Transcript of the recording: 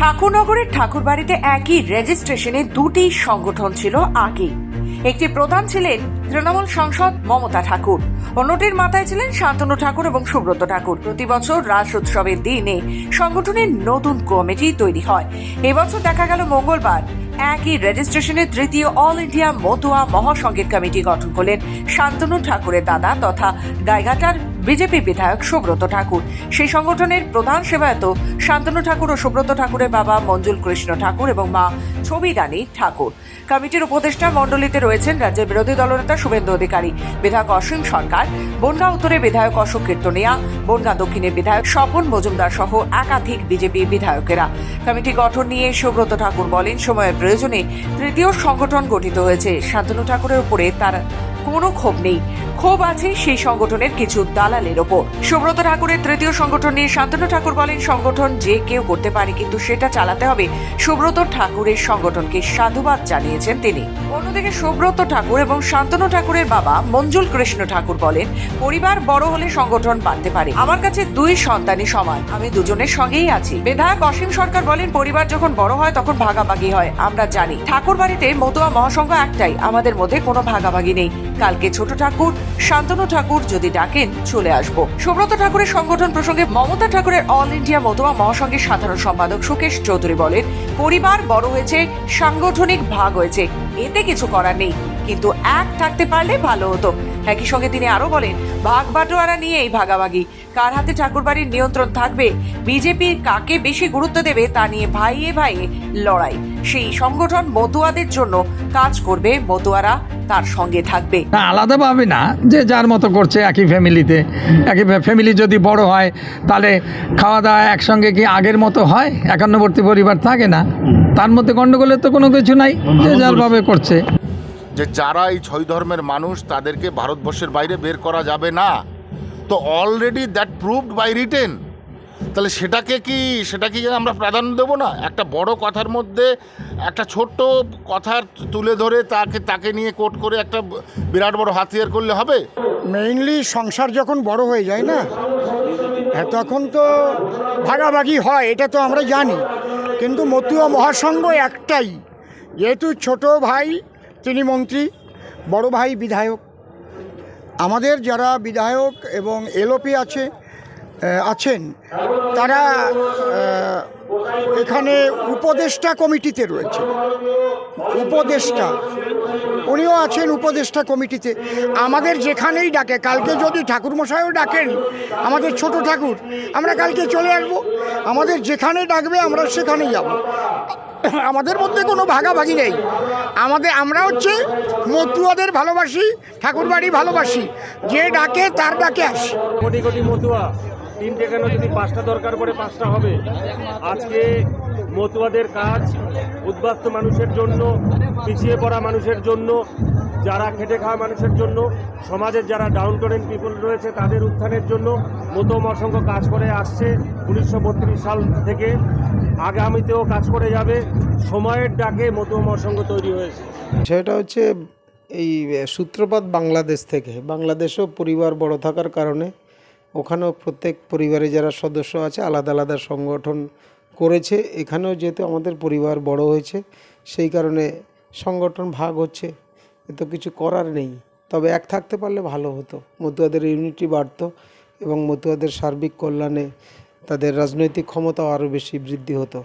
ঠাকুরনগরের ঠাকুরবাড়িতে একই রেজিস্ট্রেশনে দুটি সংগঠন ছিল আগে। একটি প্রধান ছিলেন তৃণমূল সংসদ মমতা ঠাকুর, অন্যটির মাথায় ছিলেন শান্তনু ঠাকুর এবং সুব্রত ঠাকুর। প্রতি বছর রাস উৎসবের দিনে সংগঠনের নতুন কমিটি তৈরি হয়। এবছর দেখা গেল মঙ্গলবার, একই রেজিস্ট্রেশনের তৃতীয় অল ইন্ডিয়া মতুয়া মহাসংগীত কমিটি গঠন করলেন শান্তনু ঠাকুরের দাদা তথা গাইঘাটার বিজেপি বিধায়ক সুব্রত ঠাকুর। সেই সংগঠনের প্রধান সেবায়ত শান্তনু ঠাকুর ও সুব্রত ঠাকুরের বাবা মঞ্জুল কৃষ্ণ ঠাকুর এবং মা ছবি রানী ঠাকুর। কমিটির উপদেষ্টা মণ্ডলীতে রয়েছেন রাজ্যের বিরোধী দলনেতা শুভেন্দু অধিকারী, বিধায়ক অসীম সরকার বনগাঁ উত্তরে বিধায়ক অশোক কীর্তনিয়া বনগাঁ দক্ষিণের বিধায়ক স্বপন মজুমদার সহ একাধিক বিজেপি বিধায়কেরা। কমিটি গঠন নিয়ে সুব্রত ঠাকুর বলেন, সময়ের প্রয়োজনে তৃতীয় সংগঠন গঠিত হয়েছে। শান্তনু ঠাকুরের উপরে তার কোনো ক্ষোভ নেই। ক্ষোভ আছে সেই সংগঠনের কিছু দালালের ওপর। সুব্রত ঠাকুরের তৃতীয় সংগঠন নিয়ে শান্তনু ঠাকুর বলেন, সংগঠন যে কেউ করতে পারে কিন্তু সেটা চালাতে হবে। সুব্রত ঠাকুরের সংগঠনকে সাধুবাদ জানিয়েছেন তিনি। অন্যদিকে সুব্রত ঠাকুর এবং শান্তনু ঠাকুরের বাবা মঞ্জুল কৃষ্ণ ঠাকুর বলেন, পরিবার বড় হলে সংগঠন বাড়তে পারে। আমার কাছে দুই সন্তানই সমান, আমি দুজনের সঙ্গেই আছি। বিধায়ক অসীম সরকার বলেন, পরিবার যখন বড় হয় তখন ভাগাভাগি হয়, আমরা জানি। ঠাকুর বাড়িতে মতুয়া মহাসংঘ একটাই, আমাদের মধ্যে কোনো ভাগাভাগি নেই। কালকে ছোট ঠাকুর শান্তনু ঠাকুর যদি ডাকেন, চলে আসব। সুব্রত ঠাকুরের সংগঠন প্রসঙ্গে মমতা ঠাকুরের অল ইন্ডিয়া মতোয়া মহাসংঘের সাধারণ সম্পাদক সুকেশ চৌধুরী বলেন, পরিবার বড় হয়েছে, সাংগঠনিক ভাগ হয়েছে, এতে কিছু করার নেই। কিন্তু এক থাকতে পারলে ভালো হতো। একই সঙ্গে তিনি আরও বলেন ভাগ বাটোয়ারা নিয়ে এই ভাগাভাগি। কার হাতে ঠাকুরবাড়ির নিয়ন্ত্রণ থাকবে বিজেপি কাকে বেশি গুরুত্ব দেবে তা নিয়ে ভাইয়ে ভাইয়ে লড়াই। সেই সংগঠন মতুয়াদের জন্য কাজ করবে মতুয়ারা তার সঙ্গে থাকবে। না আলাদাভাবে না যে যার মতো করছে একই ফ্যামিলিতে। একই ফ্যামিলি যদি বড় হয় তাহলে খাওয়া দাওয়া একসঙ্গে কি আগের মতো হয়? একান্নবর্তী পরিবার থাকে না। তার মধ্যে গণ্ডগোলের তো কোনো কিছু নাই যে যারভাবে করছে। যে যারা এই ছয় ধর্মের মানুষ তাদেরকে ভারতবর্ষের বাইরে বের করা যাবে না। তো already that proved by written তাহলে সেটাকে কি সেটা কি আমরা প্রাধান্য দেবো না? একটা বড় কথার মধ্যে একটা ছোট্ট কথার তুলে ধরে তাকে তাকে নিয়ে কোট করে একটা বিরাট বড় হাতিয়ার করলে হবে? মেইনলি সংসার যখন বড় হয়ে যায় না হ্যাঁ, তখন তো ভাগাভাগি হয় এটা তো আমরা জানি। কিন্তু মতুয়া মহাসংঘ একটাই। যেহেতু ছোট ভাই তিনি মন্ত্রী, বড় ভাই বিধায়ক। আমাদের যারা বিধায়ক এবং এলওপি আছে আছেন, তারা এখানে উপদেষ্টা কমিটিতে রয়েছে। উপদেষ্টা, উনিও আছেন উপদেষ্টা কমিটিতে। আমাদের যেখানেই ডাকে, কালকে যদি ঠাকুরমশাইও ডাকেন, আমাদের ছোট ঠাকুর, আমরা কালকে চলে আসব। আমাদের যেখানে ডাকবে, আমরা সেখানেই যাব। আমাদের মধ্যে কোনো ভাগাভাগি নেই। আমাদের, আমরা হচ্ছে মতুয়াদের ভালোবাসি, ঠাকুরবাড়ি ভালোবাসি। যে ডাকে তার ডাকে আসি। কোটি কোটি মতুয়া, তিনটে কেন যদি পাঁচটা দরকার পড়ে পাঁচটা হবে? আজকে মতুয়াদের কাজ উদ্বাস্ত মানুষের জন্য, পিছিয়ে পড়া মানুষের জন্য, যারা খেটে খাওয়া মানুষের জন্য, সমাজের যারা ডাউন টোরেন পিপল রয়েছে তাদের উত্থানের জন্য মতুয়া অসংখ্য কাজ করে আসছে। উনিশশো বত্রিশ সাল থেকে আগামীতেও কাজ করে যাবে। সময়ের ডাকে মতুয়া মহাসংঘ তৈরি হয়েছে। সেটা হচ্ছে, এই সূত্রপাত বাংলাদেশ থেকে। বাংলাদেশেও পরিবার বড় থাকার কারণে ওখানেও প্রত্যেক পরিবারে যারা সদস্য আছে, আলাদা আলাদা সংগঠন করেছে। এখানেও যেহেতু আমাদের পরিবার বড় হয়েছে, সেই কারণে সংগঠন ভাগ হচ্ছে। এ তো কিছু করার নেই। তবে এক থাকতে পারলে ভালো হতো। মতুয়াদের ইউনিটি বাড়তো এবং মতুয়াদের সার্বিক কল্যাণে তাদের রাজনৈতিক ক্ষমতাও আরও বেশি বৃদ্ধি হতো।